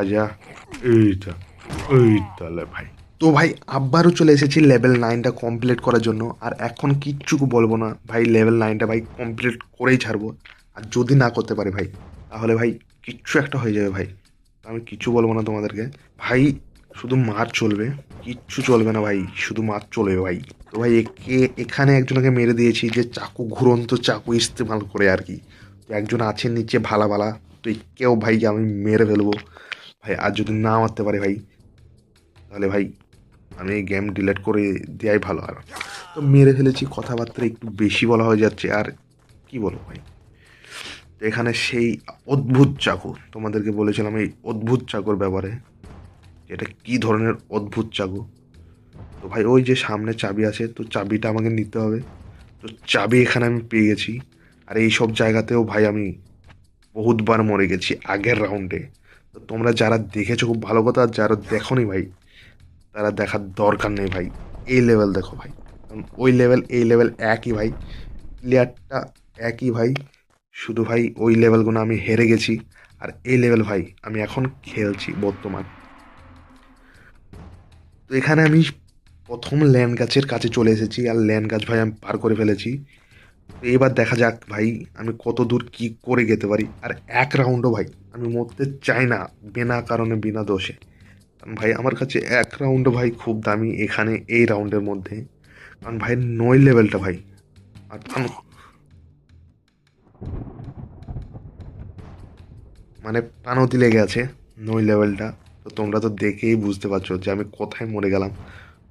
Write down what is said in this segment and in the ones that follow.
আজা, এইটা এই তাহলে ভাই। তো ভাই আবারও চলে এসেছি লেভেল নাইনটা কমপ্লিট করার জন্য, আর এখন কিচ্ছু বলব না, ভাই লেভেল নাইনটা ভাই কমপ্লিট করেই ছাড়বো। আর যদি না করতে পারি ভাই, তাহলে ভাই কিচ্ছু একটা হয়ে যাবে ভাই। আমি কিচ্ছু বলব না তোমাদেরকে। ভাই, শুধু মার চলবে, কিচ্ছু চলবে না ভাই, শুধু মার চলবে ভাই। তো ভাই, একে, এখানে একজনকে মেরে দিয়েছি যে চাকু, ঘুরন্ত চাকু ইস্তেমাল করে আর কি। একজন আছে নিচে ভালা ভালা, তো কেউ ভাই আমি মেরে ফেলব। ভাই, আর যদি না মারতে পারে ভাই, তাহলে ভাই আমি এই গেম ডিলেট করে দেওয়াই ভালো। আর তো মেরে ফেলেছি, কথাবার্তা একটু বেশি বলা হয়ে যাচ্ছে, আর কি বলব ভাই? এখানে সেই অদ্ভুত চাকু, তোমাদেরকে বলেছিলাম এই অদ্ভুত চাকুর ব্যাপারে এটা কি ধরনের অদ্ভুত চাকু? তো ভাই, ওই যে সামনে চাবি আছে, তো চাবিটা আমাকে নিতে হবে। তো চাবি এখানে আমি পেয়ে গেছি, আর এই সব জায়গাতেও ভাই আমি বহুতবার মরে গেছি আগের রাউন্ডে তো তোমরা যারা দেখেছ খুব ভালো কথা আর যারা দেখোনি ভাই, তারা দেখার দরকার নেই ভাই। এই লেভেল দেখো ভাই। কারণ ওই লেভেল এই লেভেল একই ভাই। প্লেয়ারটা একই ভাই। শুধু ভাই ওই লেভেলগুলো আমি হেরে গেছি। আর এই লেভেল ভাই, আমি এখন খেলছি বর্তমান। তো এখানে আমি প্রথম ল্যান্ড গাছের কাছে চলে এসেছি। আর ল্যান্ড গাছ ভাই আমি পার করে ফেলেছি। তো এবার দেখা যাক ভাই, আমি কত দূর কি করে যেতে পারি। আর এক রাউন্ডও ভাই আমি মরতে চাই না, বিনা কারণে, বিনা দোষে। ভাই, আমার কাছে এক রাউন্ড ভাই খুব দামি এখানে এই রাউন্ডের মধ্যে। কারণ ভাই, নয় লেভেলটা ভাই। আর মানে পানতি লেগে আছে নই লেভেলটা তো তোমরা তো দেখেই বুঝতে পারছ যে আমি কোথায় মরে গেলাম।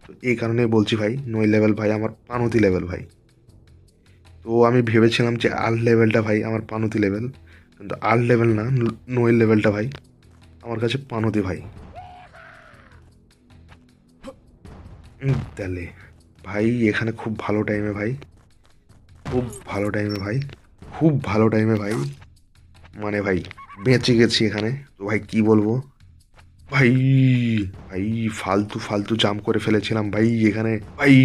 তো এই কারণে বলছি ভাই নই লেভেল ভাই আমার পানতি লেভেল ভাই। তো আমি ভেবেছিলাম যে আর লেভেলটা ভাই আমার পানতি লেভেল কিন্তু আর লেভেল না নই লেভেলটা ভাই। আমার কাছে পানতি ভাই। তাহলে ভাই, এখানে খুব ভালো টাইমে ভাই। খুব ভালো টাইমে ভাই। খুব ভালো টাইমে ভাই। মানে ভাই, বেঁচে গেছি এখানে। তো ভাই, কি বলব? ভাই ভাই, ফালতু ফালতু জাম করে ফেলেছিলাম ভাই এখানে। ভাই,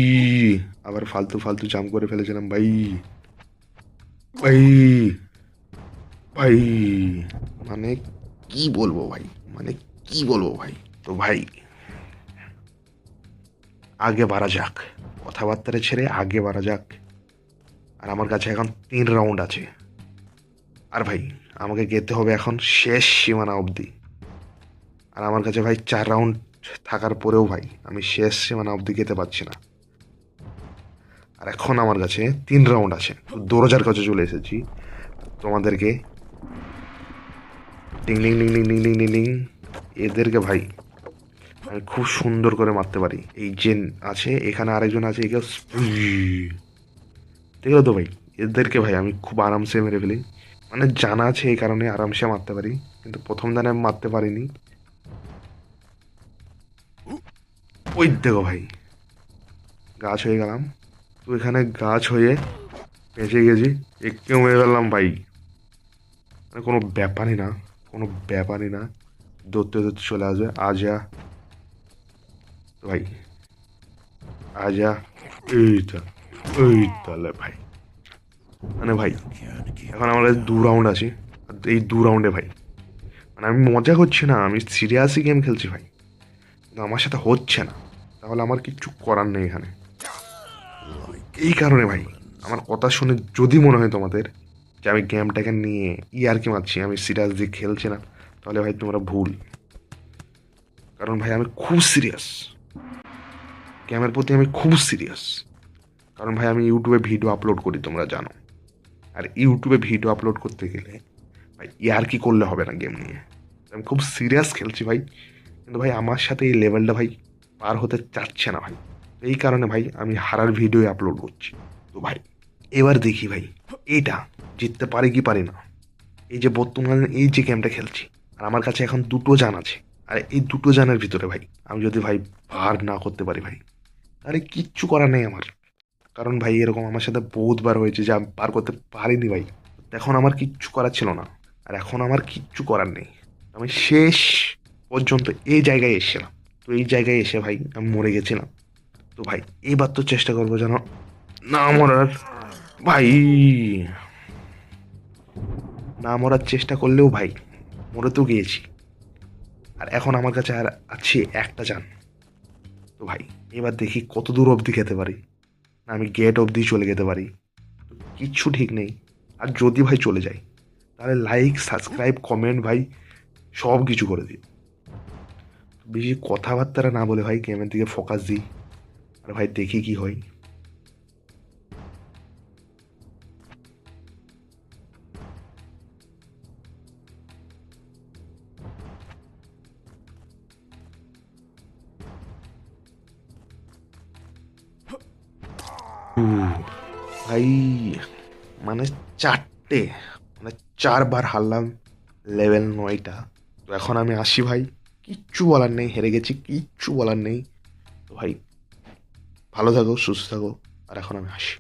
আবার ফালতু ফালতু জাম করে ফেলেছিলাম ভাই। ভাই ভাই। মানে কি বলব ভাই? মানে কি বলব ভাই? তো ভাই, আগে বাড়া যাক। কথাবার্তা ছেড়ে আগে বাড়া যাক। আর আমার কাছে এখন তিন রাউন্ড আছে। আর ভাই, আমাকে যেতে হবে এখন শেষ সীমানা অবধি। আর আমার কাছে ভাই চার রাউন্ড থাকার পরেও ভাই, আমি শেষ সীমানা অবধি যেতে পারছি না। আর এখন আমার কাছে তিন রাউন্ড আছে। দরজার কাছে চলে এসেছি। তোমাদেরকে ding ding ding ding ding ding ding ding এদেরকে ভাই আমি খুব সুন্দর করে মারতে পারি এই যে আছে এখানে আরেকজন আছে একে দেখল তো ভাই এদেরকে ভাই আমি খুব আরামসে মেরে ফেলি মানে জানা আছে এই কারণে আরামসে মারতে পারি কিন্তু প্রথম দানে আমি মারতে পারিনি ওই দেখো ভাই গাছ হয়ে গেলাম তো এখানে গাছ হয়ে বেঁচে গেছি একটু মেরে ফেললাম ভাই মানে কোনো ব্যাপারই না কোনো ব্যাপারই না। দৌড়তে দৌড়তে চলে আসবে। আজা ভাই আজা এইটা এই তাহলে ভাই। মানে ভাই, এখন আমার কাছে দু রাউন্ড আছে। এই দু রাউন্ডে ভাই। মানে আমি মজা করছি না, আমি সিরিয়াসই গেম খেলছি ভাই। কিন্তু আমার সাথে হচ্ছে না। তাহলে আমার কিচ্ছু করার নেই এখানে। এই কারণে ভাই, আমার কথা শুনে যদি মনে হয় তোমাদের যে আমি গেমটাকে নিয়ে ই আর কি মারছি, আমি সিরিয়াসলি খেলছি না, তাহলে ভাই তোমরা ভুল। কারণ ভাই আমি খুব সিরিয়াস গেমের প্রতি আমি খুব সিরিয়াস কারণ ভাই আমি ইউটিউবে ভিডিও আপলোড করি, তোমরা জানো। আর ইউটিউবে ভিডিও আপলোড করতে গেলে ভাই ইয়ার কি করলে হবে না গেম নিয়ে। আমি খুব সিরিয়াস খেলছি ভাই। কিন্তু ভাই আমার সাথে এই লেভেলটা ভাই পার হতে চাচ্ছে না ভাই। এই কারণে ভাই আমি হারার ভিডিও আপলোড করছি। তো ভাই, এবার দেখি ভাই এইটা জিততে পারি কি পারি না। এই যে বর্তমানে এই যে গেমটা খেলছি, আর আমার কাছে এখন দুটো জান আছে। আর এই দুটো জানের ভিতরে ভাই, আমি যদি ভাই পার না করতে পারি ভাই তাহলে কিচ্ছু করার নেই আমার। কারণ ভাই এরকম আমার সাথে বহুতবার হয়েছে যে আমি পার করতে পারিনি ভাই। এখন আমার কিচ্ছু করার ছিল না, আর এখন আমার কিচ্ছু করার নেই। আমি শেষ পর্যন্ত এই জায়গায় এসেছিলাম। তো এই জায়গায় এসে ভাই আমি মরে গেছিলাম। তো ভাই এইবার তো চেষ্টা করব যেন না মরার। ভাই! না মরার চেষ্টা করলেও ভাই মরে তো গিয়েছি। আর এখন আমার কাছে আর আছে একটা যান। তো ভাই, এবার দেখি কত দূর অবধি খেতে পারি। না, আমি গেট অবধি চলে যেতে পারি। কিচ্ছু ঠিক নেই। আর যদি ভাই চলে যাই, তাহলে লাইক সাবস্ক্রাইব কমেন্ট ভাই, সব কিছু করে দিই বেশি কথাবার্তা না বলে ভাই গেমের দিকে ফোকাস দিই। আর ভাই দেখি কি হয়। ভাই মানে চারটে মানে চারবার হারলাম লেভেল নয়টা। তো এখন আমি আসি ভাই, কিচ্ছু বলার নেই, হেরে গেছি, কিচ্ছু বলার নেই। তো ভাই, ভালো থাকো, সুস্থ থাকো, আর এখন আমি আসি।